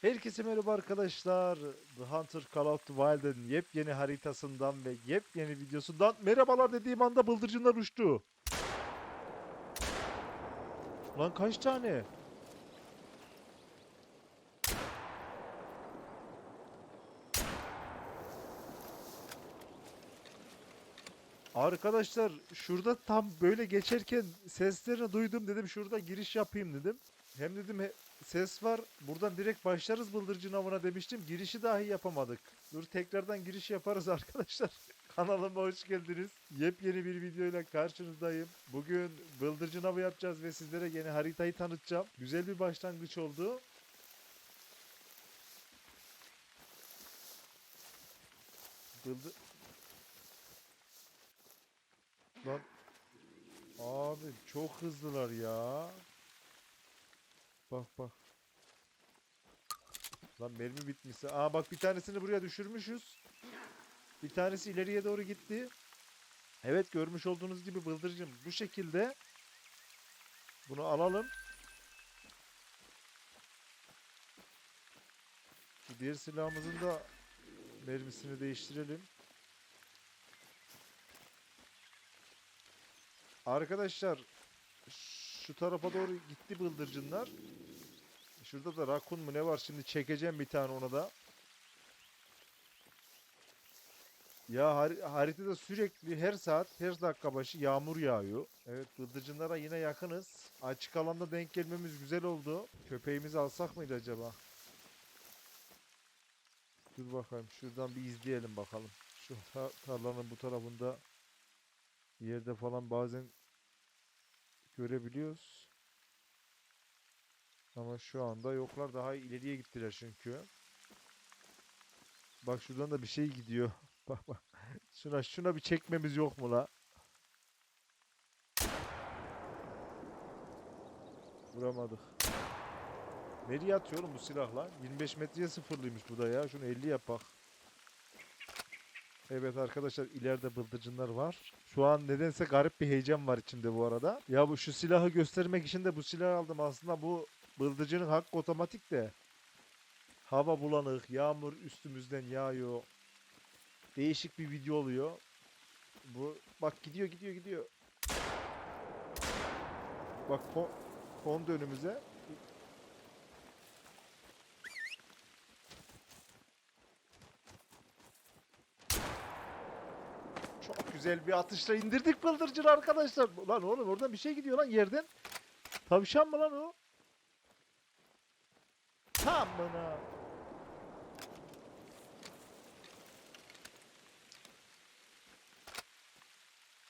Herkese merhaba arkadaşlar. The Hunter Call of the Wild'ın yepyeni haritasından ve yepyeni videosundan merhabalar dediğim anda bıldırcınlar uçtu. Lan kaç tane? Arkadaşlar şurada tam böyle geçerken seslerini duydum dedim şurada giriş yapayım dedim. Hem dedim ses var buradan direkt başlarız bıldırcın avına demiştim. Girişi dahi yapamadık. Dur tekrardan giriş yaparız arkadaşlar. Kanalıma hoş geldiniz. Yepyeni bir videoyla karşınızdayım. Bugün bıldırcın avı yapacağız ve sizlere yeni haritayı tanıtacağım. Güzel bir başlangıç oldu. Bıldı... Lan Abi çok hızlılar ya. Bak bak. Lan mermi bitmişse. Aa bak bir tanesini buraya düşürmüşüz. Bir tanesi ileriye doğru gitti. Evet görmüş olduğunuz gibi bıldırcın bu şekilde. Bunu alalım. Şu diğer silahımızın da mermisini değiştirelim. Arkadaşlar şu tarafa doğru gitti bıldırcınlar. Şurada da rakun mu ne var şimdi çekeceğim bir tane ona da. Ya har- haritada sürekli her saat her dakika başı yağmur yağıyor. Evet bıldırcınlara yine yakınız. Açık alanda denk gelmemiz güzel oldu. Köpeğimizi alsak mıydı acaba? Dur bakalım şuradan bir izleyelim bakalım. Şu ta- tarlanın bu tarafında yerde falan bazen görebiliyoruz. Ama şu anda yoklar. Daha ileriye gittiler çünkü. Bak şuradan da bir şey gidiyor. Bak bak. Şuna şuna bir çekmemiz yok mu la? Vuramadık. Nereye atıyor oğlum bu silahla? 25 metreye sıfırlıymış bu da ya. Şunu 50 yap bak. Evet arkadaşlar ileride bıldırcınlar var. Şu an nedense garip bir heyecan var içimde bu arada. Ya bu şu silahı göstermek için de bu silahı aldım. Aslında bu bıldırcının hakkı otomatik de. Hava bulanık, yağmur üstümüzden yağıyor. Değişik bir video oluyor. Bu bak gidiyor gidiyor gidiyor. Bak kon, kondu önümüze. Çok güzel bir atışla indirdik bıldırcını arkadaşlar. Lan oğlum oradan bir şey gidiyor lan yerden. Tavşan mı lan o? Tamına.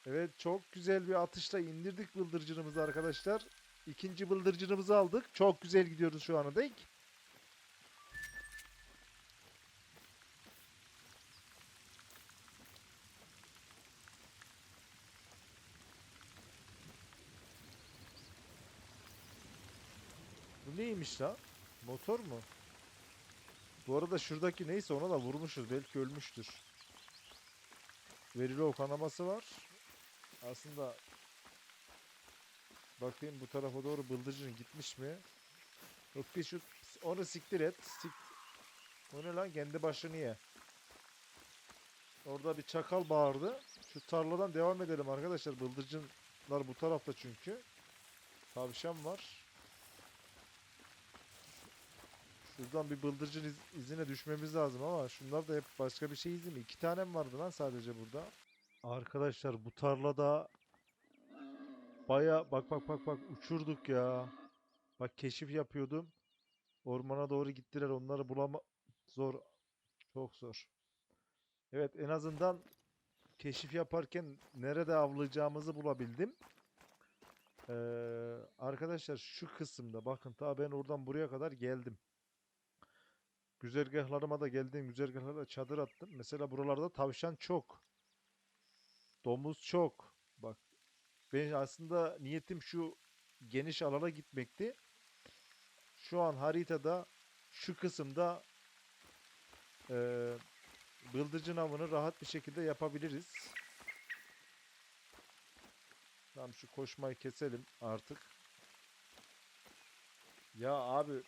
Evet çok güzel bir atışla indirdik bıldırcınımızı arkadaşlar. İkinci bıldırcınımızı aldık. Çok güzel gidiyoruz şu ana dek. Neymiş lan? Motor mu? Bu arada şuradaki neyse ona da vurmuşuz. Belki ölmüştür. Verili o kanaması var. Aslında bakayım bu tarafa doğru bıldırcın gitmiş mi? Yok bir şu onu siktir et. Sik... O ne lan kendi başını ye. Orada bir çakal bağırdı. Şu tarladan devam edelim arkadaşlar. Bıldırcınlar bu tarafta çünkü. Tavşan var. Şuradan bir bıldırcın iz- izine düşmemiz lazım ama şunlar da hep başka bir şey izi mi? İki tane mi vardı lan sadece burada? Arkadaşlar bu tarlada baya bak bak bak bak uçurduk ya. Bak keşif yapıyordum. Ormana doğru gittiler onları bulama zor. Çok zor. Evet en azından keşif yaparken nerede avlayacağımızı bulabildim. Ee, arkadaşlar şu kısımda bakın ta ben oradan buraya kadar geldim. Güzergahlarıma da geldiğim güzergahlara çadır attım. Mesela buralarda tavşan çok. Domuz çok. Bak ben aslında niyetim şu geniş alana gitmekti. Şu an haritada şu kısımda eee bıldırcın avını rahat bir şekilde yapabiliriz. Tamam şu koşmayı keselim artık. Ya abi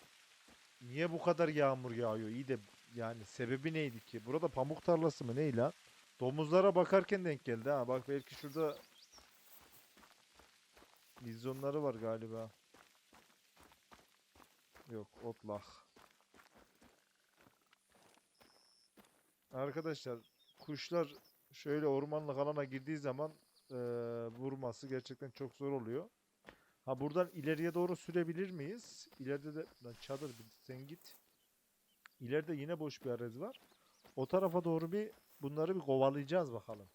niye bu kadar yağmur yağıyor? İyi de yani sebebi neydi ki? Burada pamuk tarlası mı ne? Domuzlara bakarken denk geldi ha. Bak belki şurada vizyonları var galiba. Yok otlak. Arkadaşlar kuşlar şöyle ormanlık alana girdiği zaman eee, vurması gerçekten çok zor oluyor. Ha buradan ileriye doğru sürebilir miyiz? İleride de lan çadır bir sen git. İleride yine boş bir arazi var. O tarafa doğru bir bunları bir kovalayacağız bakalım.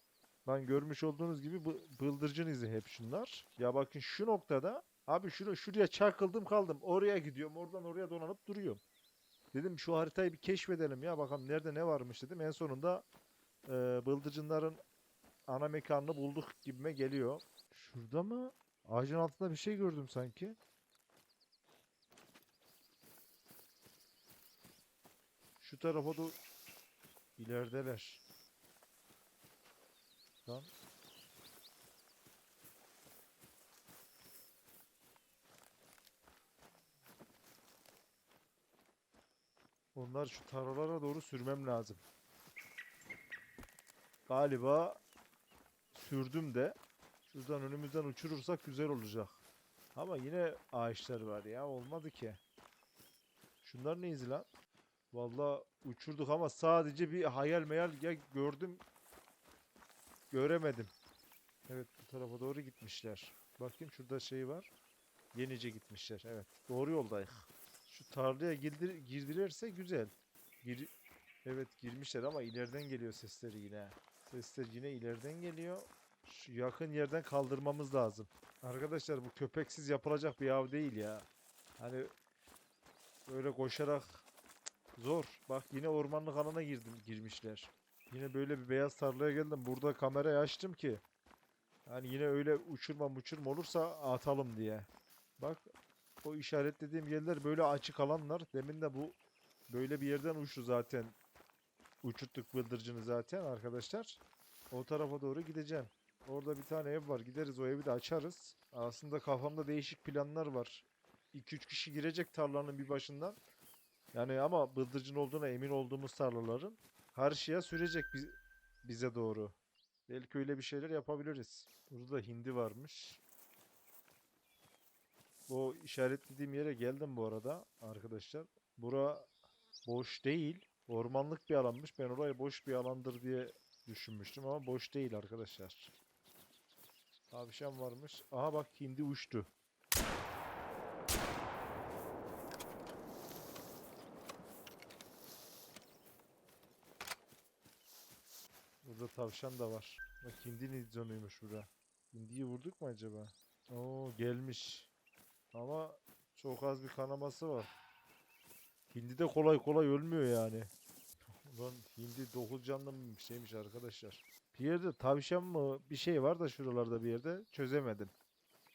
Ben görmüş olduğunuz gibi bu bıldırcın izi hep şunlar. Ya bakın şu noktada abi şunu şuraya çakıldım kaldım. Oraya gidiyorum. Oradan oraya dolanıp duruyorum. Dedim şu haritayı bir keşfedelim ya bakalım nerede ne varmış dedim. En sonunda e, bıldırcınların ana mekanını bulduk gibime geliyor. Şurada mı? Ağacın altında bir şey gördüm sanki. Şu tarafa doğru ilerideler. Lan. Onlar şu tarlalara doğru sürmem lazım. Galiba sürdüm de şuradan önümüzden uçurursak güzel olacak. Ama yine ağaçlar var ya olmadı ki. Şunlar ne izi lan? Vallahi uçurduk ama sadece bir hayal meyal ya gördüm göremedim. Evet bu tarafa doğru gitmişler. Bakayım şurada şey var. Yenice gitmişler. Evet. Doğru yoldayız. Şu tarlaya girdir girdilerse güzel. Gir evet girmişler ama ileriden geliyor sesleri yine. Sesler yine ileriden geliyor. Şu yakın yerden kaldırmamız lazım. Arkadaşlar bu köpeksiz yapılacak bir av değil ya. Hani böyle koşarak zor. Bak yine ormanlık alana girdim girmişler. Yine böyle bir beyaz tarlaya geldim. Burada kamerayı açtım ki. Hani yine öyle uçurma uçurma olursa atalım diye. Bak o işaretlediğim yerler böyle açık alanlar. Demin de bu böyle bir yerden uçtu zaten. Uçurttuk bıldırcını zaten arkadaşlar. O tarafa doğru gideceğim. Orada bir tane ev var. Gideriz o evi de açarız. Aslında kafamda değişik planlar var. 2-3 kişi girecek tarlanın bir başından. Yani ama bıldırcın olduğuna emin olduğumuz tarlaların karşıya sürecek biz, bize doğru. Belki öyle bir şeyler yapabiliriz. Burada da hindi varmış. Bu işaretlediğim yere geldim bu arada arkadaşlar. Bura boş değil. Ormanlık bir alanmış. Ben orayı boş bir alandır diye düşünmüştüm ama boş değil arkadaşlar. Tavşan varmış. Aha bak hindi uçtu. Burada tavşan da var. Bak hindi nidzonuymuş bura. Hindiyi vurduk mu acaba? Oo gelmiş. Ama çok az bir kanaması var. Hindi de kolay kolay ölmüyor yani. Ulan hindi 9 canlı mı şeymiş arkadaşlar. Bir yerde tavşan mı bir şey var da şuralarda bir yerde çözemedim.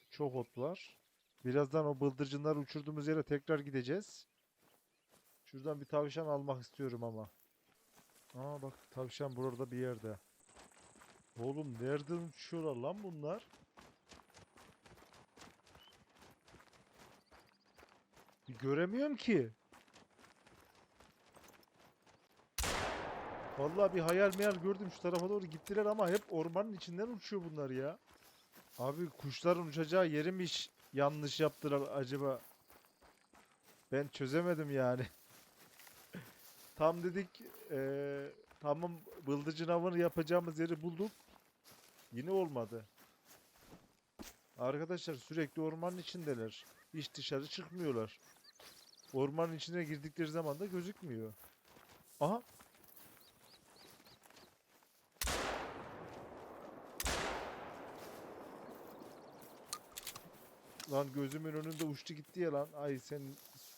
Çok ot var. Birazdan o bıldırcınları uçurduğumuz yere tekrar gideceğiz. Şuradan bir tavşan almak istiyorum ama. Aa bak tavşan burada bir yerde. Oğlum nereden uçuyorlar lan bunlar? Göremiyorum ki. Vallahi bir hayal meyal gördüm şu tarafa doğru gittiler ama hep ormanın içinden uçuyor bunlar ya. Abi kuşların uçacağı yeri mi iş- yanlış yaptılar acaba? Ben çözemedim yani. Tam dedik eee, tamam bıldırcın avını yapacağımız yeri bulduk. Yine olmadı. Arkadaşlar sürekli ormanın içindeler. Hiç dışarı çıkmıyorlar. Ormanın içine girdikleri zaman da gözükmüyor. Aha. Lan gözümün önünde uçtu gitti ya lan. Ay sen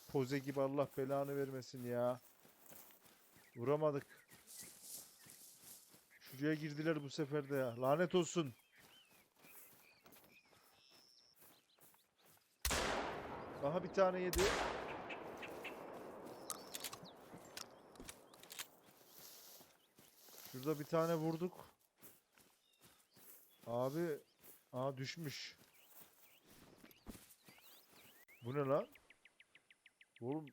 poze gibi Allah belanı vermesin ya. Vuramadık. Şuraya girdiler bu sefer de ya. Lanet olsun. Daha bir tane yedi. Şurada bir tane vurduk. Abi, aa düşmüş. Bu ne lan? Oğlum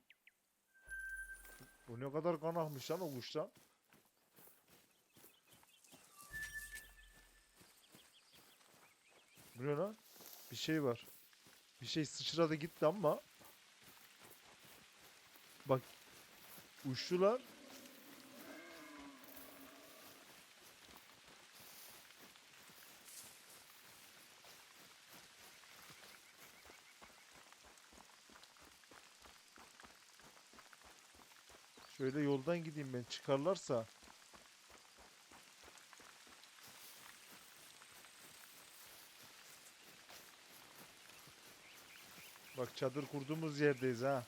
Bu ne kadar kanakmış lan o kuştan. Bu ne lan? Bir şey var. Bir şey sıçradı gitti ama. Bak. Uçtular. Şöyle yoldan gideyim ben çıkarlarsa. Bak çadır kurduğumuz yerdeyiz ha.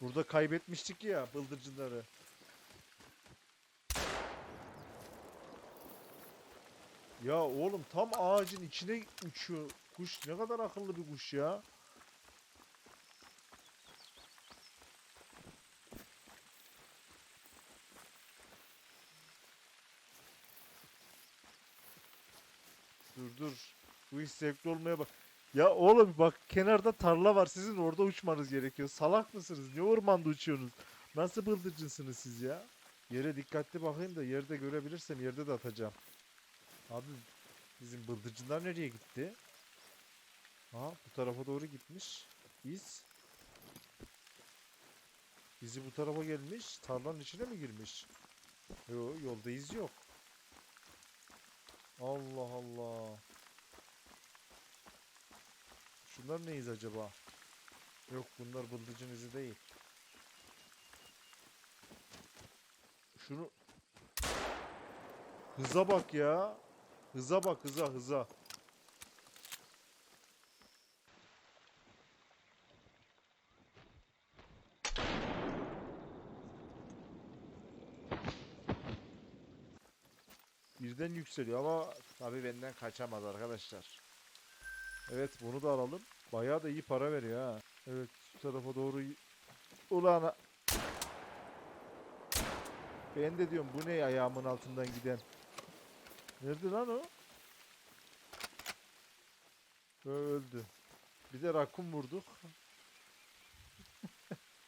Burada kaybetmiştik ya bıldırcınları. Ya oğlum tam ağacın içine uçuyor. Kuş ne kadar akıllı bir kuş ya. Dur dur. Bu iş zevkli olmaya bak. Ya oğlum bak kenarda tarla var. Sizin orada uçmanız gerekiyor. Salak mısınız? Ne ormanda uçuyorsunuz? Nasıl bıldırcınsınız siz ya? Yere dikkatli bakayım da yerde görebilirsem yerde de atacağım. Abi bizim bıldırcınlar nereye gitti? Ha bu tarafa doğru gitmiş. İz. İzi bu tarafa gelmiş. Tarlanın içine mi girmiş? Yo yolda iz yok. Allah Allah. Şunlar neyiz acaba? Yok bunlar bıldırcın izi değil. Şunu Hıza bak ya. Hıza bak hıza hıza. Birden yükseliyor ama tabii benden kaçamaz arkadaşlar. Evet bunu da alalım. Bayağı da iyi para veriyor ha. Evet şu tarafa doğru Ulan Ben de diyorum bu ne ayağımın altından giden. Nerede lan o? Öldü. Bir de rakun vurduk.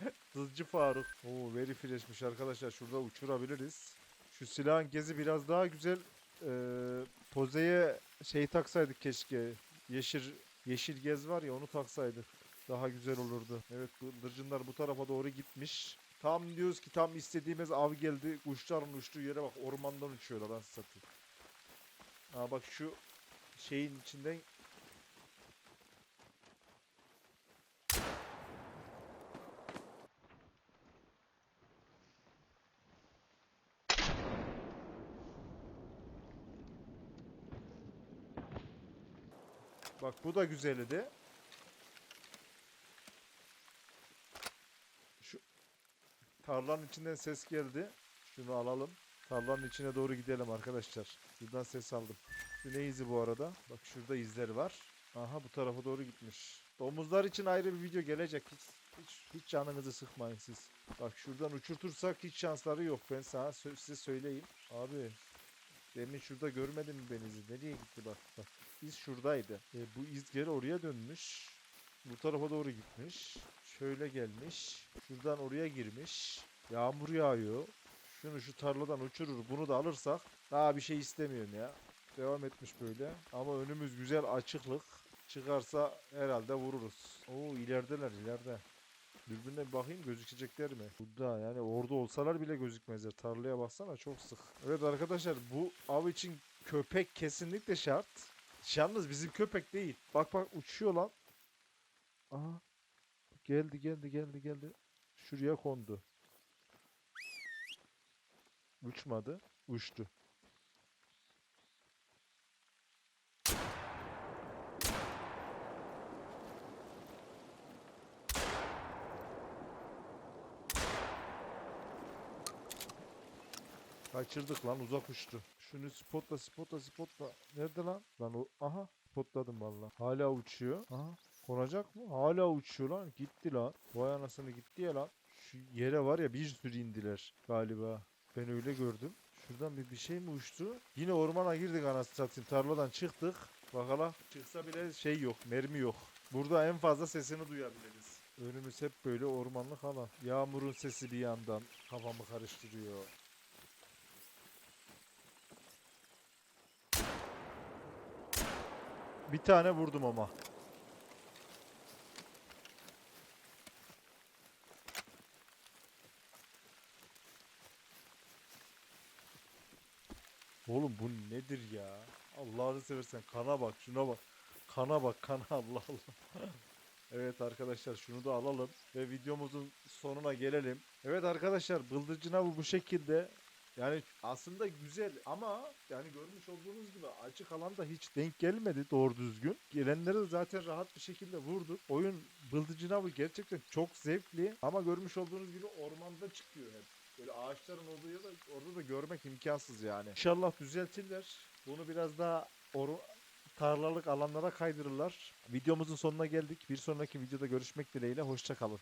Hızcı Faruk. Oo very freshmiş arkadaşlar. Şurada uçurabiliriz. Şu silahın gezi biraz daha güzel. Ee, pozeye şey taksaydık keşke. Yeşil yeşil gez var ya onu taksaydık. Daha güzel olurdu. Evet bıldırcınlar bu tarafa doğru gitmiş. Tam diyoruz ki tam istediğimiz av geldi. Kuşların uçtuğu yere bak ormandan uçuyorlar lan satayım. Aa bak şu şeyin içinden Bak bu da güzeldi. Şu tarlanın içinden ses geldi. Şunu alalım. Tarlanın içine doğru gidelim arkadaşlar. Buradan ses aldım. Şu ne izi bu arada? Bak şurada izler var. Aha bu tarafa doğru gitmiş. Domuzlar için ayrı bir video gelecek. Hiç, hiç, hiç canınızı sıkmayın siz. Bak şuradan uçurtursak hiç şansları yok. Ben sana size söyleyeyim. Abi demin şurada görmedin mi ben izi? Nereye gitti bak bak. İz şuradaydı. E, bu iz geri oraya dönmüş. Bu tarafa doğru gitmiş. Şöyle gelmiş. Şuradan oraya girmiş. Yağmur yağıyor. Şunu şu tarladan uçurur. Bunu da alırsak daha bir şey istemiyorum ya. Devam etmiş böyle. Ama önümüz güzel açıklık. Çıkarsa herhalde vururuz. Oo ilerideler ileride. Dürbünle bir bakayım gözükecekler mi? Burada yani orada olsalar bile gözükmezler. Tarlaya baksana çok sık. Evet arkadaşlar bu av için köpek kesinlikle şart. Yalnız bizim köpek değil. Bak bak uçuyor lan. Aha. Geldi geldi geldi geldi. Şuraya kondu. Uçmadı. Uçtu. Kaçırdık lan uzak uçtu. Şunu spotla spotla spotla. Nerede lan? Lan o aha spotladım valla. Hala uçuyor. Aha konacak mı? Hala uçuyor lan. Gitti lan. Vay anasını gitti ya lan. Şu yere var ya bir sürü indiler galiba. Ben öyle gördüm. Şuradan bir, bir şey mi uçtu? Yine ormana girdik anasını satayım. Tarladan çıktık. Bakalım çıksa bile şey yok. Mermi yok. Burada en fazla sesini duyabiliriz. Önümüz hep böyle ormanlık alan. Yağmurun sesi bir yandan kafamı karıştırıyor. Bir tane vurdum ama. Oğlum bu nedir ya? Allah'ını seversen kana bak şuna bak. Kana bak kana Allah Allah. Evet arkadaşlar şunu da alalım ve videomuzun sonuna gelelim. Evet arkadaşlar bıldırcın avı bu şekilde. Yani aslında güzel ama yani görmüş olduğunuz gibi açık alanda hiç denk gelmedi doğru düzgün. Gelenleri zaten rahat bir şekilde vurduk. Oyun bıldırcın avı gerçekten çok zevkli ama görmüş olduğunuz gibi ormanda çıkıyor hep. Böyle ağaçların olduğu yerde orada da görmek imkansız yani. İnşallah düzeltirler. Bunu biraz daha or- tarlalık alanlara kaydırırlar. Videomuzun sonuna geldik. Bir sonraki videoda görüşmek dileğiyle. Hoşça kalın.